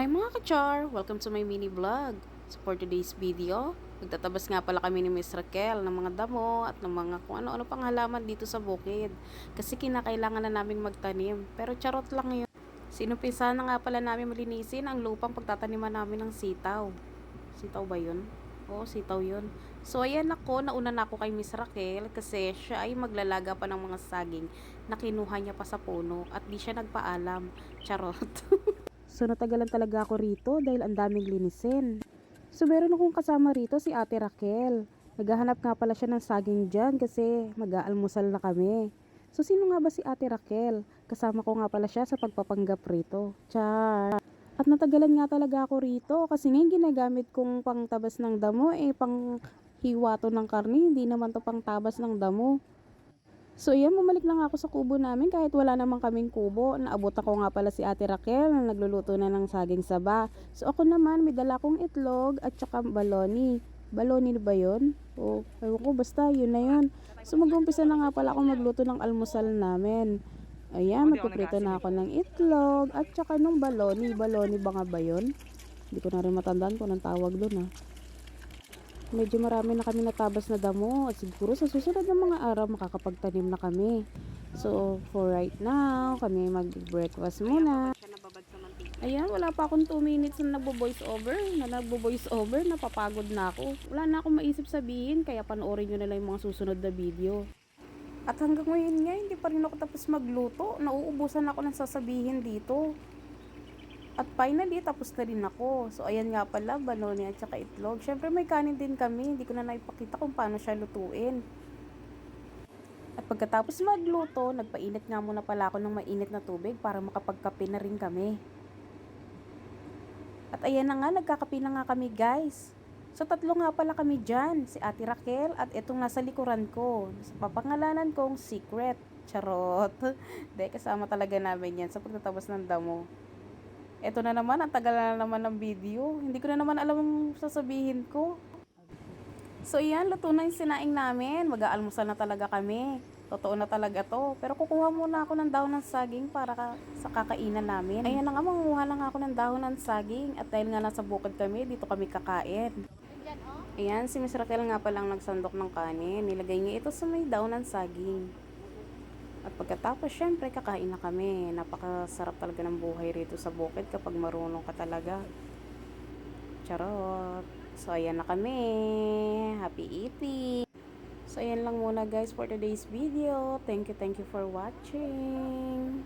Hi mga kachar! Welcome to my mini vlog. So for today's video, magtatabas nga pala kami ni Miss Raquel ng mga damo at ng mga kung ano-ano pang halaman dito sa bukid. Kasi kinakailangan na namin magtanim. Pero charot lang yun. Sinumpisa na nga pala namin malinisin ang lupang pagtataniman namin ng sitaw. Sitaw ba yun? Oo, sitaw yun. So, ayan ako, nauna na ako kay Miss Raquel kasi siya ay maglalaga pa ng mga saging na kinuha niya pa sa puno at di siya nagpaalam. Charot. So natagalan talaga ako rito dahil ang daming linisin. So meron akong kasama rito si Ate Raquel. Naghahanap nga pala siya ng saging dyan kasi mag-aalmusal na kami. So sino nga ba si Ate Raquel? Kasama ko nga pala siya sa pagpapanggap rito. Char! At natagalan nga talaga ako rito kasi ngayon ginagamit kong pangtabas ng damo eh pang hiwa to ng karne, hindi naman to pang tabas ng damo. So, yan, bumalik lang ako sa kubo namin kahit wala namang kaming kubo. Naabot ako nga pala si Ate Raquel na nagluluto na ng saging saba. So, ako naman, may dala kong itlog at saka baloni. Baloni ba yun? O, ewan ko, basta, yun na yun. So, mag-umpisa na nga pala ako magluto ng almusal namin. Ayan, magpiprito na ako ng itlog at saka ng baloni. Baloni ba nga ba yun? Hindi ko na rin matandaan kung anong tawag doon ah medyo marami na kami natabas na damo at siguro sa susunod ng mga araw makakapagtanim na kami. So, for right now, kami mag-breakfast muna. Ayan, wala pa akong 2 minutes na nagbo-voice over. Na nagbo-voice over, napapagod na ako. Wala na akong maisip sabihin, kaya panoorin nyo na lang yung mga susunod na video. At hanggang ngayon nga, hindi pa rin ako tapos magluto. Nauubusan ako ng sasabihin dito. At finally, tapos na rin ako. So, ayan nga pala, baloni at saka itlog. Siyempre, may kanin din kami. Hindi ko na naipakita kung paano siya lutuin. At pagkatapos magluto, nagpainit nga muna pala ako ng mainit na tubig para makapagkape na rin kami. At ayan na nga, nagkakape na nga kami guys. So tatlo nga pala kami dyan, si Ate Raquel at itong nasa likuran ko. Sa papangalanan kong Secret. Charot. Dahil kasama talaga namin yan sa pagtatapos ng damo. Ito na naman, ang tagal na naman ng video. Hindi ko na naman alam ang sasabihin ko. So yan, luto na yung sinaing namin. Mag-aalmusal na talaga kami. Totoo na talaga to. Pero kukuha muna ako ng dahon ng saging para ka, sa kakainan namin. Ayan na nga, manguha lang ako ng dahon ng saging. At dahil nga nasa bukid kami, dito kami kakain. Ayan, si Miss Raquel nga palang nagsandok ng kanin. Nilagay niya ito sa may dahon ng saging. At pagkatapos, syempre, kakain na kami. Napakasarap talaga ng buhay rito sa bukid kapag marunong ka talaga. Charot. So, ayan na kami. Happy eating. So, ayan lang muna guys for today's video. Thank you, thank you for watching.